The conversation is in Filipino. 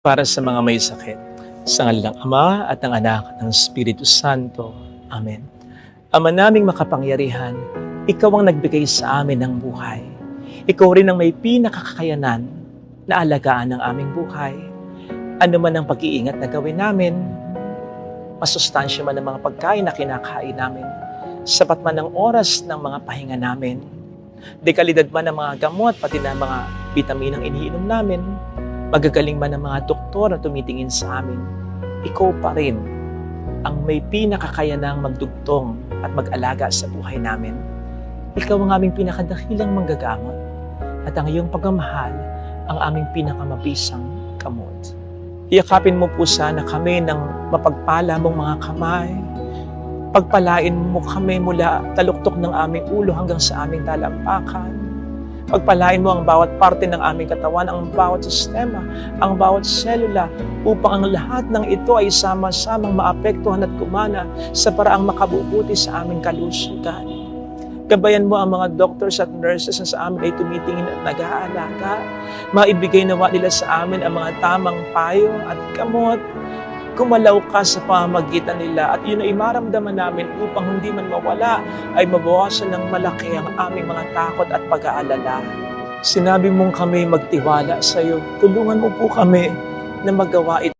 para sa mga may sakit. Sa ngalan ng Ama at ng Anak at ng Espiritu Santo. Amen. Ama naming makapangyarihan, Ikaw ang nagbigay sa amin ng buhay. Ikaw rin ang may pinakakakayanan na alagaan ng aming buhay. Ano man ang pag-iingat na gawin namin, masustansya man ang mga pagkain na kinakain namin, sapat man ang oras ng mga pahinga namin, dekalidad man ang mga gamot, pati na mga bitaminang iniinom namin, magagaling man ang mga doktor na tumitingin sa amin, ikaw pa rin ang may pinakakayanang magdugtong at mag-alaga sa buhay namin. Ikaw ang aming pinakadakilang manggagamot at ang iyong pagmamahal ang aming pinakamabisang kamot. Iyakapin mo po sana kami ng mapagpala mong mga kamay. Pagpalain mo kami mula taluktok ng aming ulo hanggang sa aming talampakan. Pagpalain mo ang bawat parte ng aming katawan, ang bawat sistema, ang bawat selula, upang ang lahat ng ito ay sama-samang maapektuhan at kumana sa paraang makabubuti sa aming kalusugan. Gabayan mo ang mga doctors at nurses na sa amin ay tumitingin at nag-aalaga. Maibigay nawa nila sa amin ang mga tamang payo at kamot. Kumalaw ka sa pamamagitan nila at yun ay maramdaman namin upang hindi man mawala ay mabawasan ng malaki ang aming mga takot at pag-aalala. Sinabi mong kami magtiwala sa iyo. Tulungan mo po kami na magawa ito